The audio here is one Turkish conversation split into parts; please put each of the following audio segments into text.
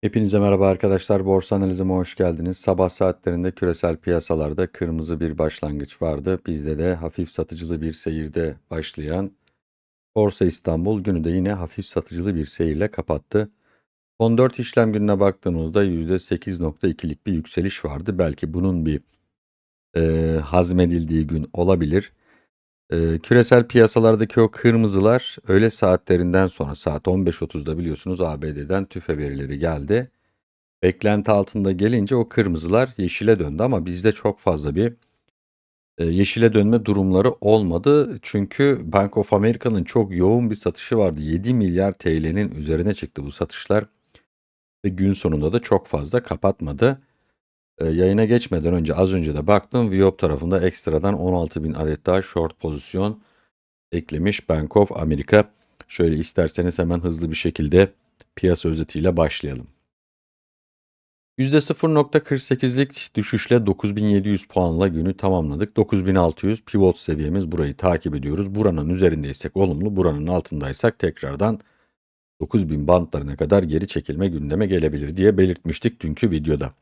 Hepinize merhaba arkadaşlar. Borsa analizime hoş geldiniz. Sabah saatlerinde küresel piyasalarda kırmızı bir başlangıç vardı. Bizde de hafif satıcılı bir seyirde başlayan Borsa İstanbul günü de yine hafif satıcılı bir seyirle kapattı. Son 4 işlem gününe baktığımızda %8.2'lik bir yükseliş vardı. Belki bunun bir e, hazmedildiği gün olabilir. E, küresel piyasalardaki o kırmızılar öğle saatlerinden sonra saat 15.30'da biliyorsunuz ABD'den tüfe verileri geldi. Beklenti altında gelince o kırmızılar yeşile döndü ama bizde çok fazla bir e, yeşile dönme durumları olmadı. Çünkü Bank of America'nın çok yoğun bir satışı vardı. 7 milyar TL'nin üzerine çıktı bu satışlar. Ve gün sonunda da çok fazla kapatmadı. E, yayına geçmeden önce az önce de baktım. Viop tarafında ekstradan 16 bin adet daha short pozisyon eklemiş Bank of America. Şöyle isterseniz hemen hızlı bir şekilde piyasa özetiyle başlayalım. %0.48'lik düşüşle 9700 puanla günü tamamladık. 9600 pivot seviyemiz burayı takip ediyoruz. Buranın üzerindeysek olumlu, buranın altındaysak tekrardan 9000 bantlarına kadar geri çekilme gündeme gelebilir diye belirtmiştik dünkü videoda.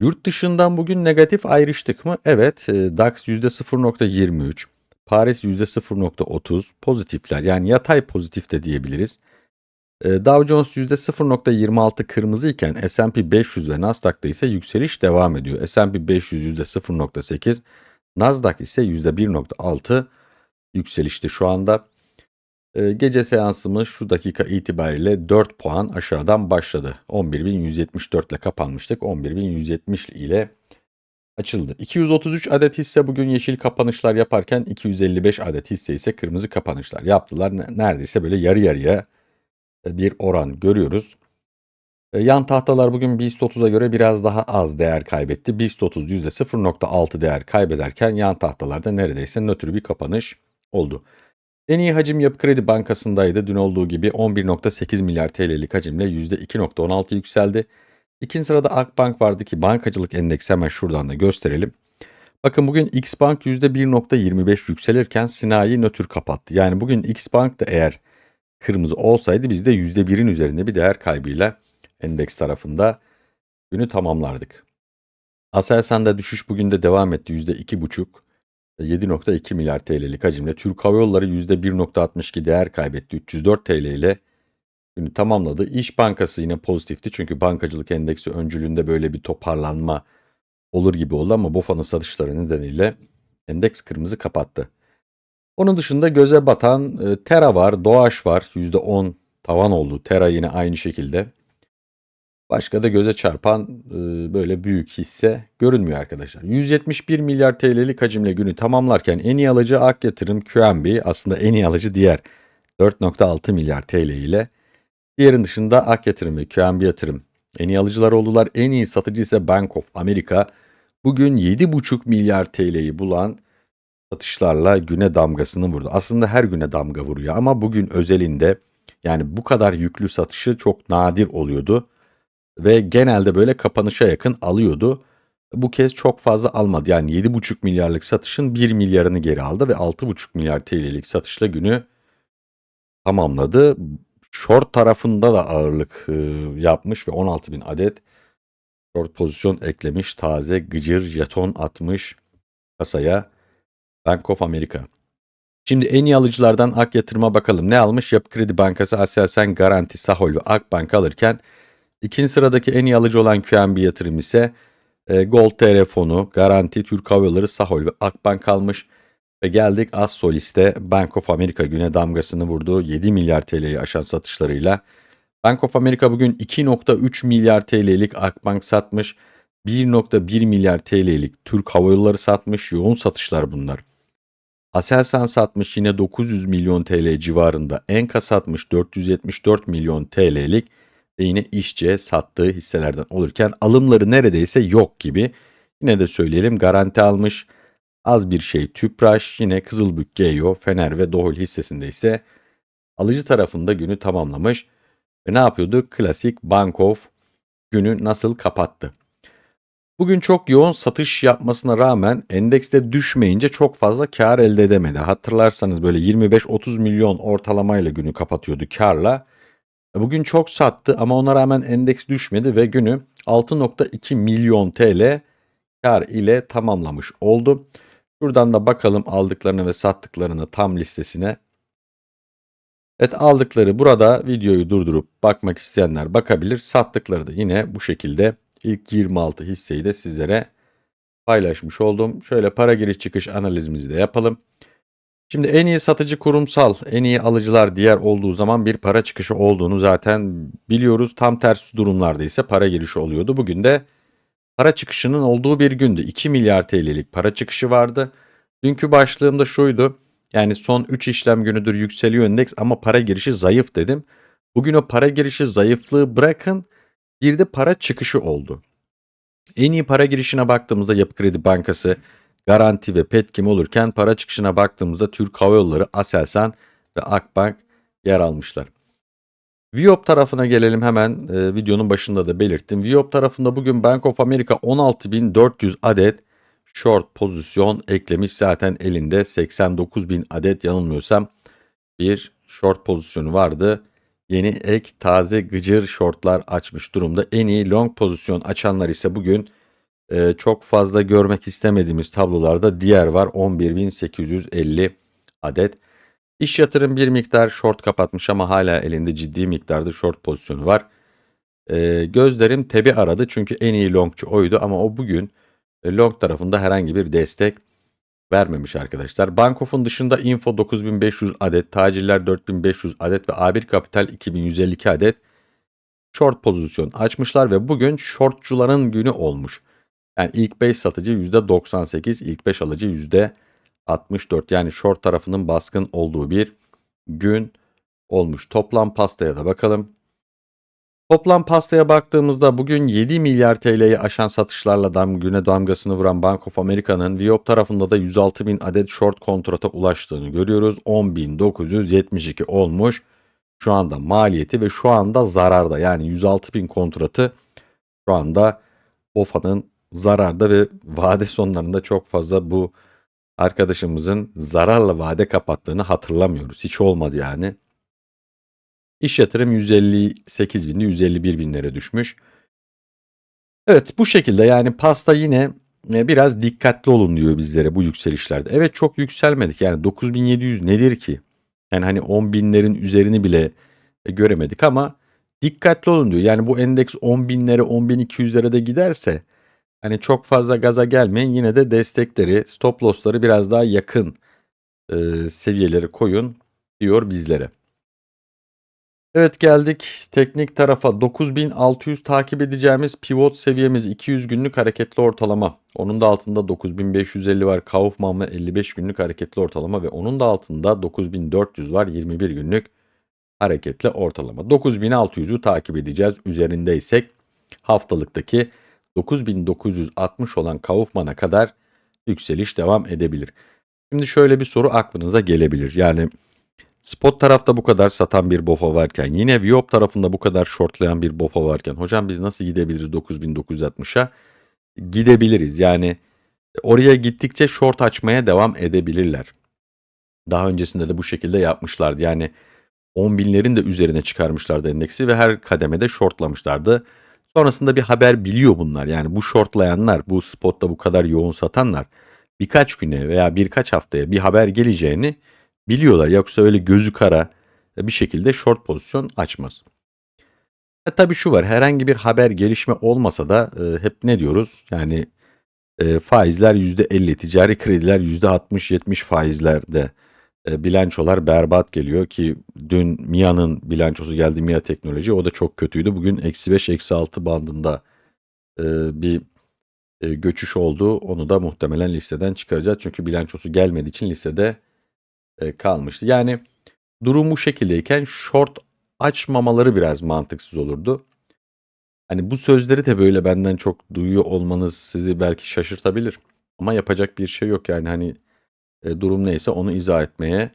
Yurt dışından bugün negatif ayrıştık mı? Evet, e, DAX %0.23, Paris %0.30 pozitifler yani yatay pozitif de diyebiliriz. E, Dow Jones %0.26 kırmızı iken S&P 500 ve Nasdaq'ta ise yükseliş devam ediyor. S&P 500 %0.8, Nasdaq ise %1.6 yükselişte şu anda. E, gece seansımız şu dakika itibariyle 4 puan aşağıdan başladı. 11.174 ile kapanmıştık. 11.170 ile açıldı. 233 adet hisse bugün yeşil kapanışlar yaparken 255 adet hisse ise kırmızı kapanışlar yaptılar. Neredeyse böyle yarı yarıya bir oran görüyoruz. E, yan tahtalar bugün BIST 30'a göre biraz daha az değer kaybetti. BIST 30 %0.6 değer kaybederken yan tahtalarda neredeyse nötr bir kapanış oldu. En iyi hacim Yapı Kredi Bankası'ndaydı. Dün olduğu gibi 11.8 milyar TL'lik hacimle %2.16 yükseldi. İkinci sırada Akbank vardı ki bankacılık endeksi hemen şuradan da gösterelim. Bakın bugün Xbank %1.25 yükselirken Sinayi nötr kapattı. Yani bugün Xbank da eğer kırmızı olsaydı biz de %1'in üzerinde bir değer kaybıyla endeks tarafında günü tamamlardık. Aselsan'da düşüş bugün de devam etti. %2,5 7.2 milyar TL'lik hacimle. Türk Hava Yolları %1.62 değer kaybetti. 304 TL ile günü tamamladı. İş Bankası yine pozitifti. Çünkü bankacılık endeksi öncülüğünde böyle bir toparlanma olur gibi oldu ama BOFA'nın satışları nedeniyle endeks kırmızı kapattı. Onun dışında göze batan e, Tera var, Doğaş var. %10 tavan oldu. Tera yine aynı şekilde. Başka da göze çarpan e, böyle büyük hisse görünmüyor arkadaşlar. 171 milyar TL'lik hacimle günü tamamlarken en iyi alıcı Ak Yatırım QNB aslında en iyi alıcı diğer 4.6 milyar TL ile. Diğerin dışında Ak Yatırım ve QNB Yatırım en iyi alıcılar oldular. En iyi satıcı ise Bank of America. Bugün 7.5 milyar TL'yi bulan satışlarla güne damgasını vurdu. Aslında her güne damga vuruyor ama bugün özelinde yani bu kadar yüklü satışı çok nadir oluyordu ve genelde böyle kapanışa yakın alıyordu. Bu kez çok fazla almadı. Yani 7,5 milyarlık satışın 1 milyarını geri aldı ve 6,5 milyar TL'lik satışla günü tamamladı. Short tarafında da ağırlık e, yapmış ve 16 bin adet short pozisyon eklemiş. Taze gıcır jeton atmış kasaya Bank of America. Şimdi en iyi alıcılardan Ak Yatırım'a bakalım. Ne almış? Yapı Kredi Bankası, Aselsan, Garanti, Sahol ve Akbank alırken ikinci sıradaki en iyi alıcı olan QNB Yatırım ise e, Gold TR fonu, Garanti, Türk Hava Yolları, Sahol ve Akbank almış. Ve geldik az soliste Bank of America güne damgasını vurdu. 7 milyar TL'yi aşan satışlarıyla. Bank of America bugün 2.3 milyar TL'lik Akbank satmış. 1.1 milyar TL'lik Türk Hava Yolları satmış. Yoğun satışlar bunlar. Aselsan satmış yine 900 milyon TL civarında. Enka satmış 474 milyon TL'lik ve yine işçe sattığı hisselerden olurken alımları neredeyse yok gibi. Yine de söyleyelim garanti almış. Az bir şey Tüpraş, yine Kızılbük, Geyo, Fener ve Dohol hissesinde ise alıcı tarafında günü tamamlamış. Ve ne yapıyordu? Klasik Bank of günü nasıl kapattı? Bugün çok yoğun satış yapmasına rağmen endekste düşmeyince çok fazla kar elde edemedi. Hatırlarsanız böyle 25-30 milyon ortalamayla günü kapatıyordu karla. Bugün çok sattı ama ona rağmen endeks düşmedi ve günü 6.2 milyon TL kar ile tamamlamış oldu. Buradan da bakalım aldıklarını ve sattıklarını tam listesine. Evet aldıkları burada videoyu durdurup bakmak isteyenler bakabilir. Sattıkları da yine bu şekilde ilk 26 hisseyi de sizlere paylaşmış oldum. Şöyle para giriş çıkış analizimizi de yapalım. Şimdi en iyi satıcı kurumsal, en iyi alıcılar diğer olduğu zaman bir para çıkışı olduğunu zaten biliyoruz. Tam tersi durumlarda ise para girişi oluyordu. Bugün de para çıkışının olduğu bir gündü. 2 milyar TL'lik para çıkışı vardı. Dünkü başlığımda şuydu. Yani son 3 işlem günüdür yükseliyor endeks ama para girişi zayıf dedim. Bugün o para girişi zayıflığı bırakın bir de para çıkışı oldu. En iyi para girişine baktığımızda Yapı Kredi Bankası, Garanti ve Petkim olurken para çıkışına baktığımızda Türk Hava Yolları, Aselsan ve Akbank yer almışlar. Viop tarafına gelelim hemen e, videonun başında da belirttim. Viop tarafında bugün Bank of America 16.400 adet short pozisyon eklemiş. Zaten elinde 89.000 adet yanılmıyorsam bir short pozisyonu vardı. Yeni ek taze gıcır shortlar açmış durumda. En iyi long pozisyon açanlar ise bugün e, çok fazla görmek istemediğimiz tablolarda diğer var 11.850 adet. İş yatırım bir miktar short kapatmış ama hala elinde ciddi miktarda short pozisyonu var. E, gözlerim tebi aradı çünkü en iyi longçu oydu ama o bugün e, long tarafında herhangi bir destek vermemiş arkadaşlar. Bankof'un dışında Info 9500 adet, Tacirler 4500 adet ve A1 Kapital 2152 adet short pozisyon açmışlar ve bugün shortçuların günü olmuş. Yani ilk 5 satıcı %98, ilk 5 alıcı %64. Yani short tarafının baskın olduğu bir gün olmuş. Toplam pastaya da bakalım. Toplam pastaya baktığımızda bugün 7 milyar TL'yi aşan satışlarla dam güne damgasını vuran Bank of America'nın Viop tarafında da 106 bin adet short kontrata ulaştığını görüyoruz. 10.972 olmuş. Şu anda maliyeti ve şu anda zararda yani 106 bin kontratı şu anda BOFA'nın zararda ve vade sonlarında çok fazla bu arkadaşımızın zararla vade kapattığını hatırlamıyoruz. Hiç olmadı yani. İş yatırım 158 binde 151 binlere düşmüş. Evet bu şekilde yani pasta yine e, biraz dikkatli olun diyor bizlere bu yükselişlerde. Evet çok yükselmedik yani 9700 nedir ki? Yani hani 10 binlerin üzerini bile e, göremedik ama dikkatli olun diyor. Yani bu endeks 10 binlere 10 bin 200'lere de giderse hani çok fazla gaza gelmeyin yine de destekleri stop loss'ları biraz daha yakın e, seviyeleri koyun diyor bizlere. Evet geldik teknik tarafa 9600 takip edeceğimiz pivot seviyemiz 200 günlük hareketli ortalama. Onun da altında 9550 var Kaufman ve 55 günlük hareketli ortalama ve onun da altında 9400 var 21 günlük hareketli ortalama. 9600'ü takip edeceğiz üzerindeysek haftalıktaki 9960 olan Kaufman'a kadar yükseliş devam edebilir. Şimdi şöyle bir soru aklınıza gelebilir. Yani Spot tarafta bu kadar satan bir BOFA varken yine Viop tarafında bu kadar shortlayan bir BOFA varken hocam biz nasıl gidebiliriz 9960'a? Gidebiliriz. Yani oraya gittikçe short açmaya devam edebilirler. Daha öncesinde de bu şekilde yapmışlardı. Yani 10 binlerin de üzerine çıkarmışlardı endeksi ve her kademede shortlamışlardı. Sonrasında bir haber biliyor bunlar. Yani bu shortlayanlar, bu spotta bu kadar yoğun satanlar birkaç güne veya birkaç haftaya bir haber geleceğini biliyorlar. Yoksa öyle gözü kara bir şekilde short pozisyon açmaz. E, tabii şu var herhangi bir haber gelişme olmasa da e, hep ne diyoruz? Yani e, faizler %50, ticari krediler %60-70 faizlerde e, bilançolar berbat geliyor ki dün MIA'nın bilançosu geldi MIA Teknoloji o da çok kötüydü. Bugün eksi 5 eksi 6 bandında e, bir e, göçüş oldu. Onu da muhtemelen listeden çıkaracağız. Çünkü bilançosu gelmediği için listede kalmıştı. Yani durum bu şekildeyken short açmamaları biraz mantıksız olurdu. Hani bu sözleri de böyle benden çok duyuyor olmanız sizi belki şaşırtabilir. Ama yapacak bir şey yok yani hani e, durum neyse onu izah etmeye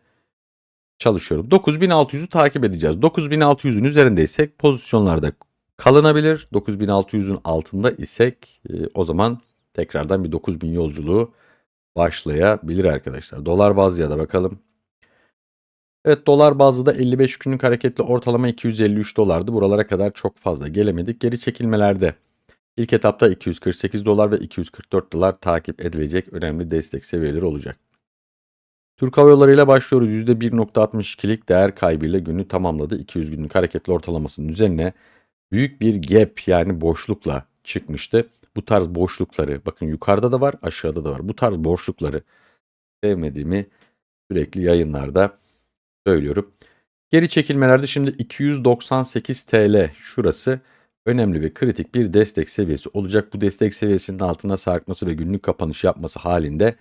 çalışıyorum. 9600'ü takip edeceğiz. 9600'ün üzerindeysek pozisyonlarda kalınabilir. 9600'ün altında isek e, o zaman tekrardan bir 9000 yolculuğu başlayabilir arkadaşlar. Dolar bazlı ya da bakalım. Evet dolar bazlı da 55 günlük hareketli ortalama 253 dolardı. Buralara kadar çok fazla gelemedik. Geri çekilmelerde ilk etapta 248 dolar ve 244 dolar takip edilecek önemli destek seviyeleri olacak. Türk Hava Yolları ile başlıyoruz. %1.62'lik değer kaybıyla günü tamamladı. 200 günlük hareketli ortalamasının üzerine büyük bir gap yani boşlukla çıkmıştı. Bu tarz boşlukları bakın yukarıda da var aşağıda da var. Bu tarz boşlukları sevmediğimi sürekli yayınlarda söylüyorum. Geri çekilmelerde şimdi 298 TL şurası önemli ve kritik bir destek seviyesi olacak. Bu destek seviyesinin altına sarkması ve günlük kapanış yapması halinde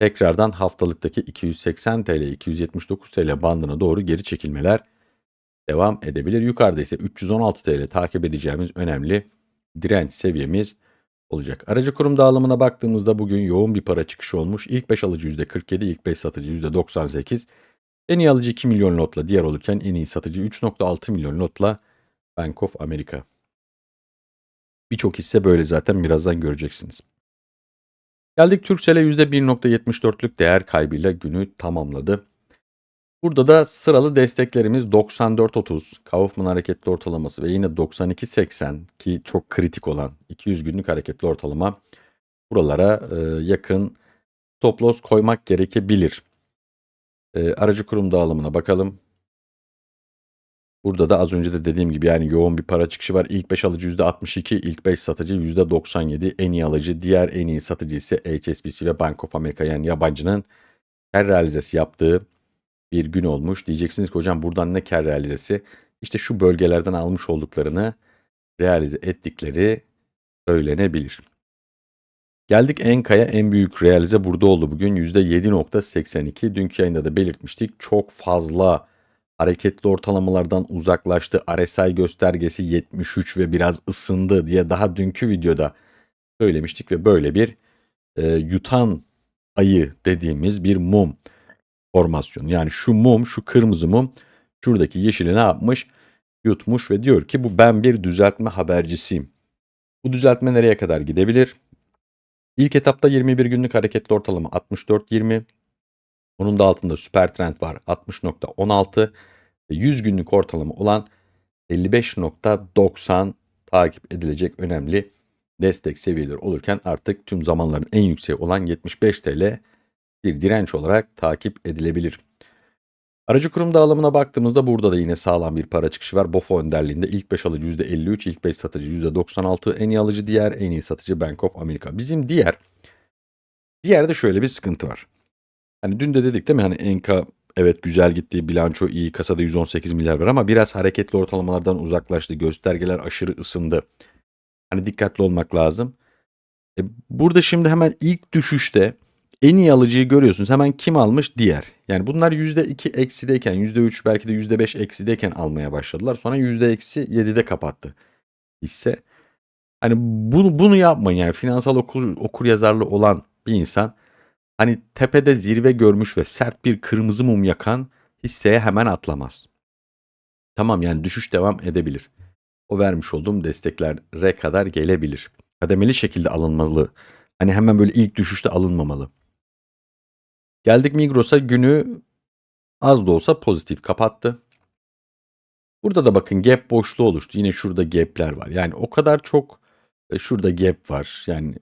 tekrardan haftalıktaki 280 TL 279 TL bandına doğru geri çekilmeler devam edebilir. Yukarıda ise 316 TL takip edeceğimiz önemli direnç seviyemiz olacak. Aracı kurum dağılımına baktığımızda bugün yoğun bir para çıkışı olmuş. İlk 5 alıcı %47, ilk 5 satıcı %98. En iyi alıcı 2 milyon lotla diğer olurken en iyi satıcı 3.6 milyon lotla Bank of America. Birçok hisse böyle zaten birazdan göreceksiniz. Geldik Turkcell'e %1.74'lük değer kaybıyla günü tamamladı. Burada da sıralı desteklerimiz 94.30, Kaufman hareketli ortalaması ve yine 92.80 ki çok kritik olan 200 günlük hareketli ortalama buralara e, yakın stop loss koymak gerekebilir. E, aracı kurum dağılımına bakalım. Burada da az önce de dediğim gibi yani yoğun bir para çıkışı var. İlk 5 alıcı %62, ilk 5 satıcı %97, en iyi alıcı, diğer en iyi satıcı ise HSBC ve Bank of America yani yabancının her realizesi yaptığı bir gün olmuş. Diyeceksiniz ki hocam buradan ne kar realizesi? İşte şu bölgelerden almış olduklarını realize ettikleri söylenebilir. Geldik Enka'ya en büyük realize burada oldu bugün %7.82. Dünkü yayında da belirtmiştik. Çok fazla hareketli ortalamalardan uzaklaştı. RSI göstergesi 73 ve biraz ısındı diye daha dünkü videoda söylemiştik ve böyle bir e, yutan ayı dediğimiz bir mum formasyonu. Yani şu mum, şu kırmızı mum şuradaki yeşili ne yapmış? Yutmuş ve diyor ki bu ben bir düzeltme habercisiyim. Bu düzeltme nereye kadar gidebilir? İlk etapta 21 günlük hareketli ortalama 64.20. Onun da altında süper trend var 60.16 ve 100 günlük ortalama olan 55.90 takip edilecek önemli destek seviyeleri olurken artık tüm zamanların en yüksek olan 75 TL bir direnç olarak takip edilebilir. Aracı kurum dağılımına baktığımızda burada da yine sağlam bir para çıkışı var. BOFO önderliğinde ilk 5 alıcı %53, ilk 5 satıcı %96, en iyi alıcı diğer, en iyi satıcı Bank of America. Bizim diğer, diğerde şöyle bir sıkıntı var. Hani dün de dedik değil mi hani Enka evet güzel gitti, bilanço iyi, kasada 118 milyar var ama biraz hareketli ortalamalardan uzaklaştı, göstergeler aşırı ısındı. Hani dikkatli olmak lazım. E, burada şimdi hemen ilk düşüşte en iyi alıcıyı görüyorsunuz. Hemen kim almış? Diğer. Yani bunlar %2 eksideyken, %3 belki de %5 eksideyken almaya başladılar. Sonra %eksi 7'de kapattı hisse. Hani bunu, bunu yapmayın yani finansal okur, okur yazarlı olan bir insan hani tepede zirve görmüş ve sert bir kırmızı mum yakan hisseye hemen atlamaz. Tamam yani düşüş devam edebilir. O vermiş olduğum desteklere kadar gelebilir. Kademeli şekilde alınmalı. Hani hemen böyle ilk düşüşte alınmamalı. Geldik Migros'a günü az da olsa pozitif kapattı. Burada da bakın gap boşluğu oluştu. Yine şurada gap'ler var. Yani o kadar çok e, şurada gap var. Yani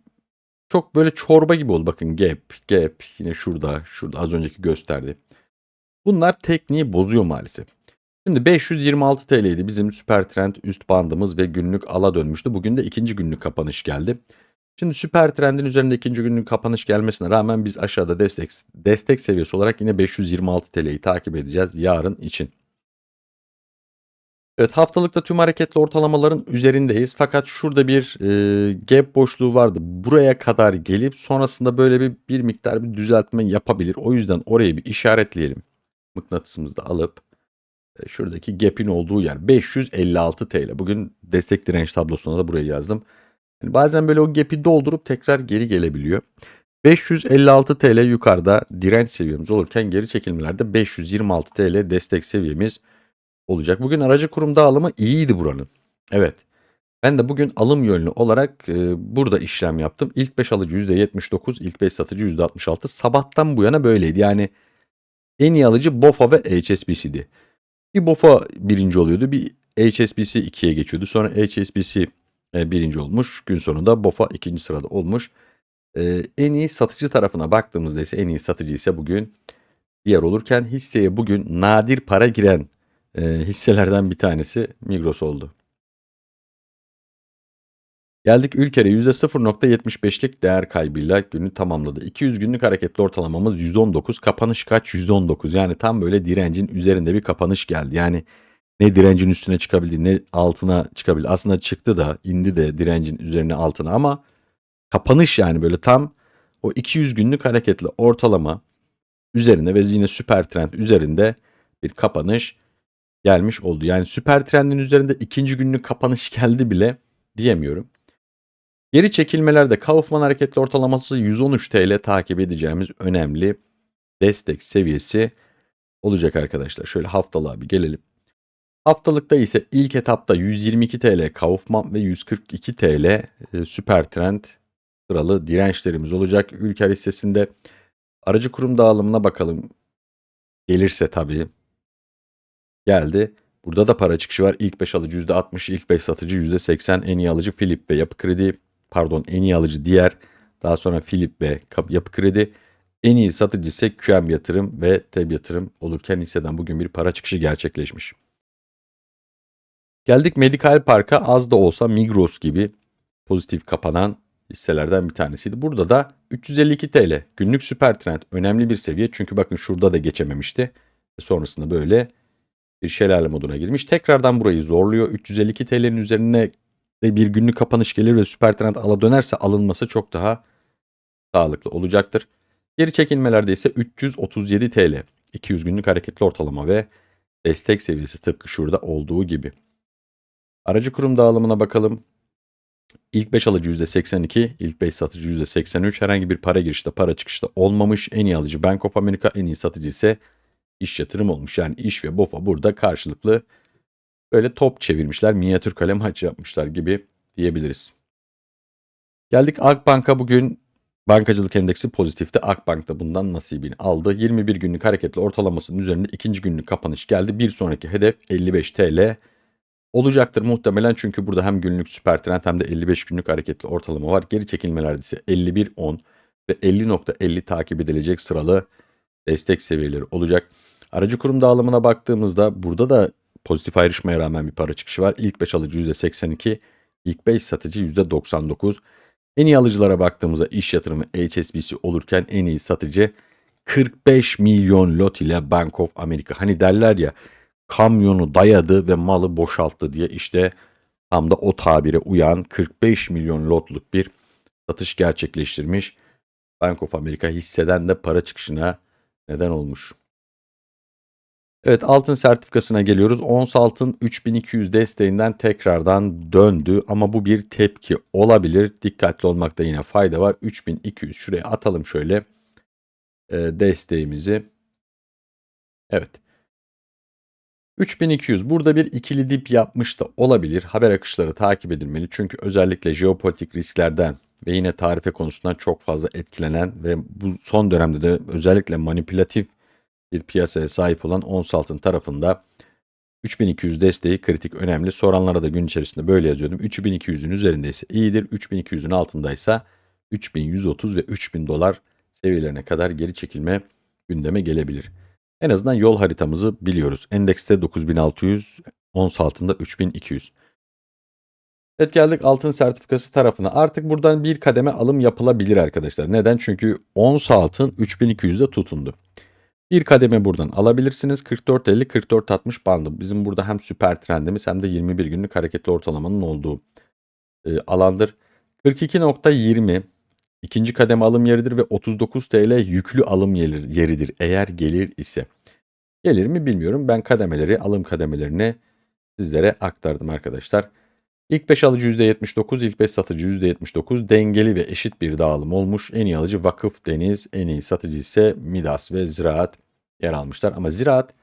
çok böyle çorba gibi oldu. Bakın gap, gap yine şurada, şurada az önceki gösterdi. Bunlar tekniği bozuyor maalesef. Şimdi 526 TL'ydi bizim süper trend üst bandımız ve günlük ala dönmüştü. Bugün de ikinci günlük kapanış geldi. Şimdi süper trendin üzerinde ikinci günlük kapanış gelmesine rağmen biz aşağıda destek destek seviyesi olarak yine 526 TL'yi takip edeceğiz yarın için. Evet haftalıkta tüm hareketli ortalamaların üzerindeyiz. Fakat şurada bir e, gap boşluğu vardı. Buraya kadar gelip sonrasında böyle bir, bir miktar bir düzeltme yapabilir. O yüzden orayı bir işaretleyelim. Mıknatısımızı da alıp e, şuradaki gap'in olduğu yer 556 TL. Bugün destek direnç tablosuna da burayı yazdım. Yani bazen böyle o gap'i doldurup tekrar geri gelebiliyor. 556 TL yukarıda direnç seviyemiz olurken geri çekilmelerde 526 TL destek seviyemiz olacak. Bugün aracı kurum dağılımı iyiydi buranın. Evet. Ben de bugün alım yönlü olarak e, burada işlem yaptım. İlk 5 alıcı %79, ilk 5 satıcı %66. Sabahtan bu yana böyleydi. Yani En iyi alıcı BOFA ve HSBC'di. Bir BOFA birinci oluyordu. Bir HSBC ikiye geçiyordu. Sonra HSBC e, birinci olmuş. Gün sonunda BOFA ikinci sırada olmuş. E, en iyi satıcı tarafına baktığımızda ise en iyi satıcı ise bugün diğer olurken hisseye bugün nadir para giren e, hisselerden bir tanesi Migros oldu. Geldik ülkere %0.75'lik değer kaybıyla günü tamamladı. 200 günlük hareketli ortalamamız %19, kapanış kaç? %19. Yani tam böyle direncin üzerinde bir kapanış geldi. Yani ne direncin üstüne çıkabildi ne altına çıkabildi. Aslında çıktı da indi de direncin üzerine altına ama kapanış yani böyle tam o 200 günlük hareketli ortalama üzerinde ve yine süper trend üzerinde bir kapanış gelmiş oldu. Yani süper trendin üzerinde ikinci günlük kapanış geldi bile diyemiyorum. Geri çekilmelerde Kaufman hareketli ortalaması 113 TL takip edeceğimiz önemli destek seviyesi olacak arkadaşlar. Şöyle haftalığa bir gelelim. Haftalıkta ise ilk etapta 122 TL Kaufman ve 142 TL e, süper trend sıralı dirençlerimiz olacak. Ülker hissesinde aracı kurum dağılımına bakalım. Gelirse tabii. Geldi. Burada da para çıkışı var. İlk 5 alıcı %60, ilk 5 satıcı %80, en iyi alıcı Philip ve Yapı Kredi pardon en iyi alıcı diğer daha sonra Philip ve Yapı Kredi en iyi satıcı ise QM yatırım ve TEB yatırım olurken hisseden bugün bir para çıkışı gerçekleşmiş. Geldik Medikal Park'a az da olsa Migros gibi pozitif kapanan hisselerden bir tanesiydi. Burada da 352 TL günlük süper trend önemli bir seviye. Çünkü bakın şurada da geçememişti. Sonrasında böyle bir şelale moduna girmiş. Tekrardan burayı zorluyor. 352 TL'nin üzerine de bir günlük kapanış gelir ve süper trend ala dönerse alınması çok daha sağlıklı olacaktır. Geri çekilmelerde ise 337 TL 200 günlük hareketli ortalama ve destek seviyesi tıpkı şurada olduğu gibi. Aracı kurum dağılımına bakalım. İlk 5 alıcı %82, ilk 5 satıcı %83. Herhangi bir para girişte, para çıkışta olmamış. En iyi alıcı Bank of America, en iyi satıcı ise iş yatırım olmuş. Yani iş ve BOFA burada karşılıklı böyle top çevirmişler, minyatür kalem haç yapmışlar gibi diyebiliriz. Geldik Akbank'a bugün bankacılık endeksi pozitifte. Akbank da bundan nasibini aldı. 21 günlük hareketli ortalamasının üzerinde ikinci günlük kapanış geldi. Bir sonraki hedef 55 TL olacaktır muhtemelen çünkü burada hem günlük süper trend hem de 55 günlük hareketli ortalama var. Geri çekilmelerde ise 51.10 ve 50.50 takip edilecek sıralı destek seviyeleri olacak. Aracı kurum dağılımına baktığımızda burada da pozitif ayrışmaya rağmen bir para çıkışı var. İlk 5 alıcı %82, ilk 5 satıcı %99. En iyi alıcılara baktığımızda iş yatırımı HSBC olurken en iyi satıcı 45 milyon lot ile Bank of America. Hani derler ya kamyonu dayadı ve malı boşalttı diye işte tam da o tabire uyan 45 milyon lotluk bir satış gerçekleştirmiş. Bank of America hisseden de para çıkışına neden olmuş. Evet altın sertifikasına geliyoruz. Ons altın 3200 desteğinden tekrardan döndü ama bu bir tepki olabilir. Dikkatli olmakta yine fayda var. 3200 şuraya atalım şöyle e, desteğimizi. Evet. 3200 burada bir ikili dip yapmış da olabilir. Haber akışları takip edilmeli. Çünkü özellikle jeopolitik risklerden ve yine tarife konusundan çok fazla etkilenen ve bu son dönemde de özellikle manipülatif bir piyasaya sahip olan ons altın tarafında 3200 desteği kritik önemli. Soranlara da gün içerisinde böyle yazıyordum. 3200'ün üzerindeyse iyidir. 3200'ün altındaysa 3130 ve 3000 dolar seviyelerine kadar geri çekilme gündeme gelebilir. En azından yol haritamızı biliyoruz. Endekste 9600, ons altında 3200. Evet geldik altın sertifikası tarafına. Artık buradan bir kademe alım yapılabilir arkadaşlar. Neden? Çünkü ons altın 3200'de tutundu. Bir kademe buradan alabilirsiniz. 44.50-44.60 bandı. Bizim burada hem süper trendimiz hem de 21 günlük hareketli ortalamanın olduğu e, alandır. 42.20 ikinci kademe alım yeridir ve 39 TL yüklü alım yeridir eğer gelir ise. Gelir mi bilmiyorum. Ben kademeleri, alım kademelerini sizlere aktardım arkadaşlar. İlk 5 alıcı %79, ilk 5 satıcı %79 dengeli ve eşit bir dağılım olmuş. En iyi alıcı Vakıf Deniz, en iyi satıcı ise Midas ve Ziraat yer almışlar. Ama Ziraat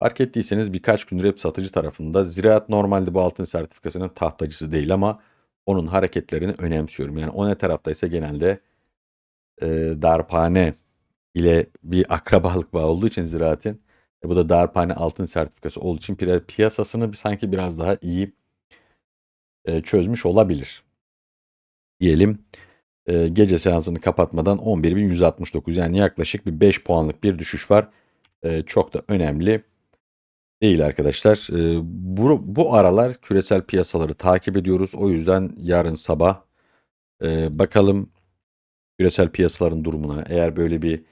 fark ettiyseniz birkaç gündür hep satıcı tarafında. Ziraat normalde bu altın sertifikasının tahtacısı değil ama onun hareketlerini önemsiyorum. Yani o ne taraftaysa genelde e, darphane ile bir akrabalık bağı olduğu için ziraatin e bu da darphane altın sertifikası olduğu için pi- piyasasını sanki biraz daha iyi e, çözmüş olabilir. Diyelim e, gece seansını kapatmadan 11.169 yani yaklaşık bir 5 puanlık bir düşüş var. E, çok da önemli değil arkadaşlar. E, bu, bu aralar küresel piyasaları takip ediyoruz. O yüzden yarın sabah e, bakalım küresel piyasaların durumuna. Eğer böyle bir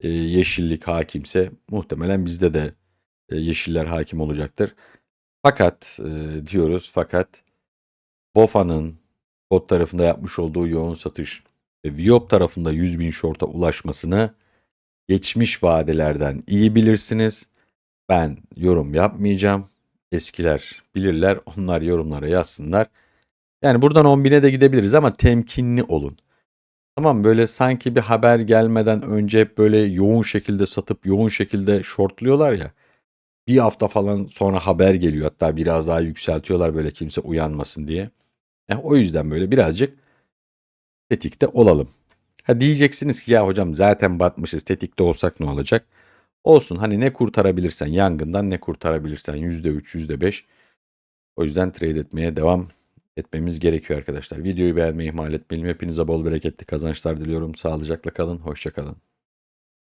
e, yeşillik hakimse muhtemelen bizde de e, yeşiller hakim olacaktır. Fakat e, diyoruz fakat BOFA'nın bot tarafında yapmış olduğu yoğun satış ve Viop tarafında 100 bin short'a ulaşmasını geçmiş vadelerden iyi bilirsiniz. Ben yorum yapmayacağım. Eskiler bilirler. Onlar yorumlara yazsınlar. Yani buradan 10 bine de gidebiliriz ama temkinli olun. Tamam böyle sanki bir haber gelmeden önce hep böyle yoğun şekilde satıp yoğun şekilde shortluyorlar ya. Bir hafta falan sonra haber geliyor hatta biraz daha yükseltiyorlar böyle kimse uyanmasın diye. Yani o yüzden böyle birazcık tetikte olalım. Ha diyeceksiniz ki ya hocam zaten batmışız tetikte olsak ne olacak? Olsun hani ne kurtarabilirsen yangından ne kurtarabilirsen %3 %5. O yüzden trade etmeye devam etmemiz gerekiyor arkadaşlar. Videoyu beğenmeyi ihmal etmeyelim. Hepinize bol bereketli kazançlar diliyorum. Sağlıcakla kalın. Hoşça kalın.